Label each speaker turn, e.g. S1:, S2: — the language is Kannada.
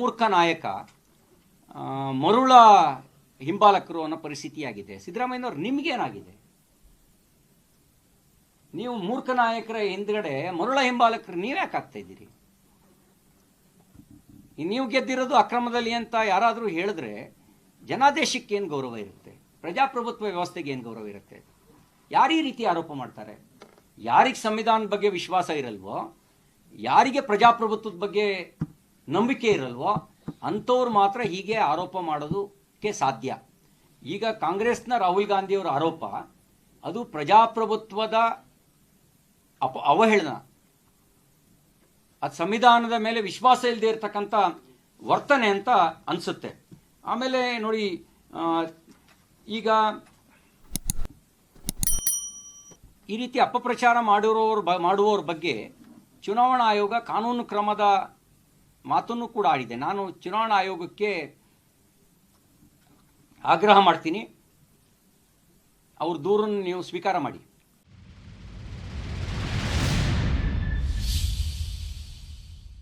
S1: ಮೂರ್ಖ ನಾಯಕ ಮರುಳ ಹಿಂಬಾಲಕರು ಅನ್ನೋ ಪರಿಸ್ಥಿತಿಯಾಗಿದೆ. ಸಿದ್ದರಾಮಯ್ಯನವ್ರು ನಿಮ್ಗೇನಾಗಿದೆ ನೀವು ಮೂರ್ಖ ನಾಯಕರ ಹಿಂದ್ಗಡೆ ಮರುಳ ಹಿಂಬಾಲಕರು ನೀವ್ಯಾಕೆ ಆಗ್ತಾ ಇದ್ದೀರಿ? ನೀವು ಗೆದ್ದಿರೋದು ಅಕ್ರಮದಲ್ಲಿ ಅಂತ ಯಾರಾದರೂ ಹೇಳಿದ್ರೆ ಜನಾದೇಶಕ್ಕೆ ಏನು ಗೌರವ ಇರುತ್ತೆ? ಪ್ರಜಾಪ್ರಭುತ್ವ ವ್ಯವಸ್ಥೆಗೆ ಏನು ಗೌರವ ಇರುತ್ತೆ? ಯಾರು ರೀತಿ ಆರೋಪ ಮಾಡ್ತಾರೆ? ಯಾರಿಗೆ ಸಂವಿಧಾನದ ಬಗ್ಗೆ ವಿಶ್ವಾಸ ಇರಲ್ವೋ? ಯಾರಿಗೆ ಪ್ರಜಾಪ್ರಭುತ್ವದ ಬಗ್ಗೆ ನಂಬಿಕೆ ಇರಲ್ವೋ? ಅಂಥವ್ರು ಮಾತ್ರ ಹೀಗೆ ಆರೋಪ ಮಾಡೋದಕ್ಕೆ ಸಾಧ್ಯ. ಈಗ ಕಾಂಗ್ರೆಸ್ನ ರಾಹುಲ್ ಗಾಂಧಿಯವರ ಆರೋಪ, ಅದು ಪ್ರಜಾಪ್ರಭುತ್ವದ ಅಪ, ಅವಹೇಳನ. ಅದು ಸಂವಿಧಾನದ ಮೇಲೆ ವಿಶ್ವಾಸ ಇಲ್ಲದೆ ಇರತಕ್ಕಂಥ ವರ್ತನೆ ಅಂತ ಅನಿಸುತ್ತೆ. ಆಮೇಲೆ ನೋಡಿ ಈಗ ಈ ರೀತಿ ಅಪಪ್ರಚಾರ ಮಾಡಿರೋರ ಬ ಮಾಡುವವ್ರ ಬಗ್ಗೆ ಚುನಾವಣಾ ಆಯೋಗ ಕಾನೂನು ಕ್ರಮದ ಮಾತನ್ನು ಕೂಡ ಆಡಿದೆ. ನಾನು ಚುನಾವಣಾ ಆಯೋಗಕ್ಕೆ ಆಗ್ರಹ ಮಾಡ್ತೀನಿ. ಅವ್ರ ದೂರನ್ನು ನೀವು ಸ್ವೀಕಾರ ಮಾಡಿ.